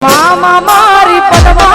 మామ మారి పదమా